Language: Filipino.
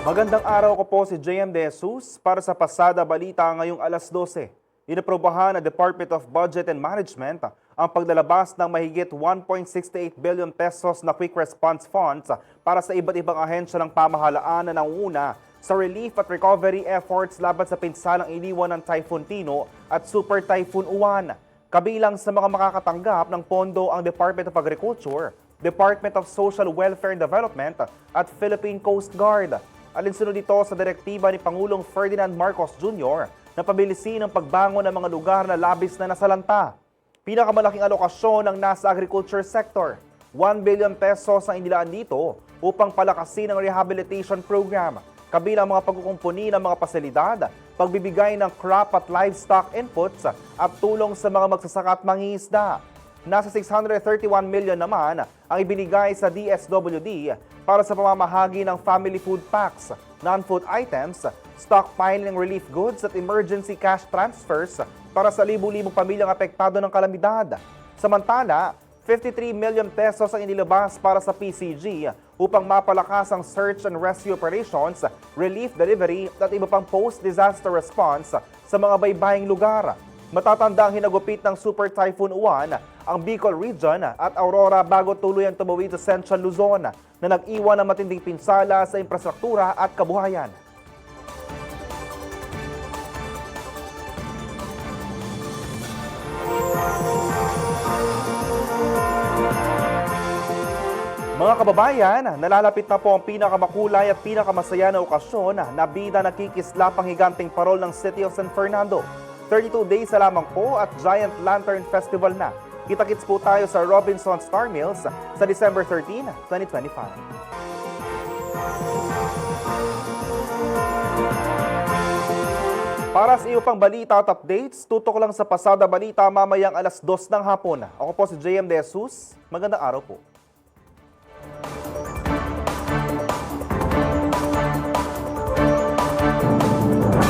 Magandang araw ko po si JM De Jesus para sa Pasada Balita ngayong alas 12. Inaprobahan ng Department of Budget and Management ang paglalabas ng mahigit 1.68 billion pesos na quick response funds para sa iba't ibang ahensya ng pamahalaan na nanguna sa relief at recovery efforts laban sa pinsalang iniwan ng Typhoon Tino at Super Typhoon Uwan. Kabilang sa mga makakatanggap ng pondo ang Department of Agriculture, Department of Social Welfare and Development at Philippine Coast Guard. Alinsunod dito sa direktiba ni Pangulong Ferdinand Marcos Jr. na pabilisin ang pagbangon ng mga lugar na labis na nasalanta. Pinakamalaking alokasyon ng nasa agriculture sector. 1 billion pesos ang inilaan dito upang palakasin ang rehabilitation program. Kabilang mga pagkukumpuni ng mga pasilidad, pagbibigay ng crop at livestock inputs at tulong sa mga magsasaka at mangingisda. Nasa 631 million naman ang ibinigay sa DSWD para sa pamamahagi ng family food packs, non-food items, stockpiling ng relief goods at emergency cash transfers para sa libu-libong pamilyang apektado ng kalamidad. Samantala, 53 million pesos ang inilabas para sa PCG upang mapalakas ang search and rescue operations, relief delivery at iba pang post-disaster response sa mga baybaying lugar. Matatanda ang hinagupit ng Super Typhoon Uwan ang Bicol Region at Aurora bago tuluyang tumawid sa Central Luzon na nag-iwan ng matinding pinsala sa infrastruktura at kabuhayan. Mga kababayan, nalalapit na po ang pinakamakulay at pinakamasaya na okasyon na bida nakikislapang higanting parol ng City of San Fernando. 32 days na lamang po at Giant Lantern Festival na. Kita-kits po tayo sa Robinson Star Mills sa December 13, 2025. Para sa iyo pang balita at updates, tutok lang sa Pasada Balita mamayang alas 2 ng hapon. Ako po si JM De Jesus. Magandang araw po.